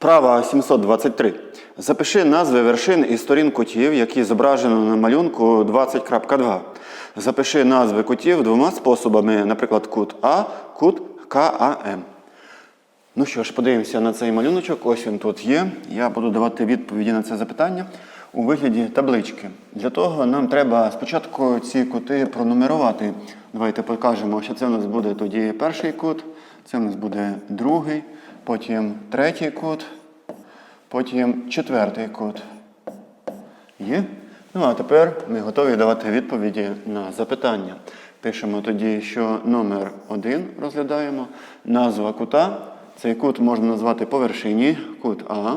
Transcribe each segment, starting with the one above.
Вправа 723. Запиши назви вершин і сторін кутів, які зображено на малюнку 20.2. Запиши назви кутів двома способами, наприклад, кут А, кут КАМ. Ну що ж, подивимося на цей малюночок. Ось він тут є. Я буду давати відповіді на це запитання у вигляді таблички. Для того нам треба спочатку ці кути пронумерувати. Давайте покажемо, що це у нас буде тоді перший кут, це у нас буде другий, потім третій кут, потім четвертий кут. Є? Ну а тепер ми готові давати відповіді на запитання. Пишемо тоді, що номер один розглядаємо. Назва кута. Цей кут можна назвати по вершині, кут А.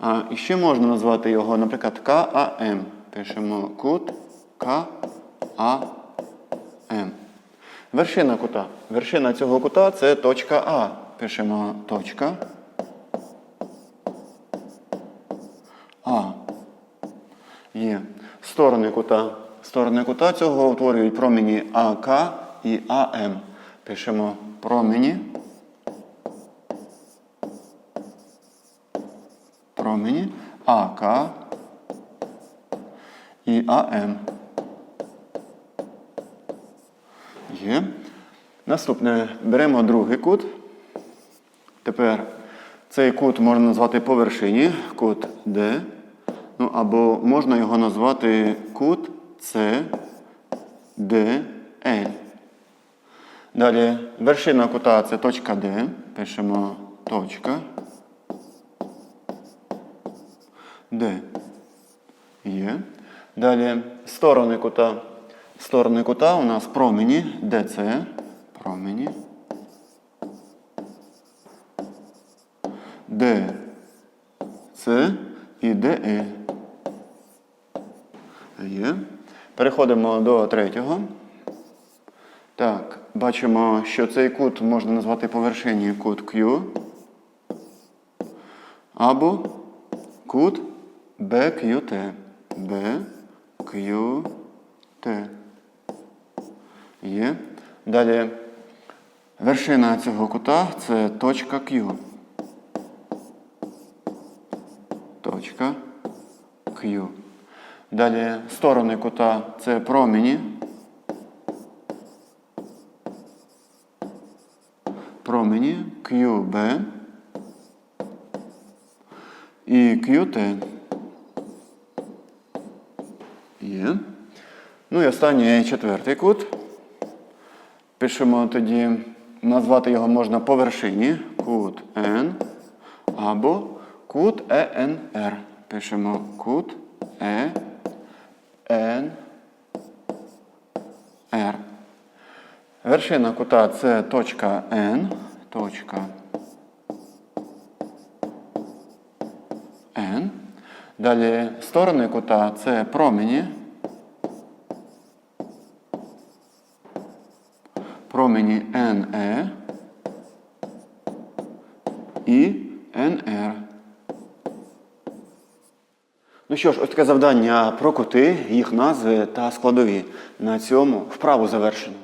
А ще можна назвати його, наприклад, КАМ. Пишемо кут КАМ. Вершина кута. Вершина цього кута це точка А. Пишемо точка. А. Є. Сторони кута. Сторони кута цього утворюють промені АК і АМ. Пишемо промені. Промені АК і АМ. Є. Наступне беремо другий кут. Тепер цей кут можна назвати по вершині, кут D. Ну, або можна його назвати кут С, Д, Л. Далі вершина кута це точка D. Пишемо точка. Д. Є. Далі сторони кута. Сторони кута у нас промені ДЦ. Промені. Д. С і ДЕ. Є. Переходимо до третього. Так, бачимо, що цей кут можна назвати по вершині кут Q. Або кут BQT. BQT. Є. Далі вершина цього кута це точка Q. Точка Q. Далі сторони кута це промені. Промені QB і QT. Є. Ну і останній четвертий кут. Пишемо тоді, назвати його можна по вершині. Кут N або кут ЕНР. Пишемо кут Е Н Р. Вершина кута це точка N. Точка N. Далі сторони кута це промені. Промені NE і NR. Ну що ж, ось таке завдання про кути, їх назви та складові. На цьому вправу завершено.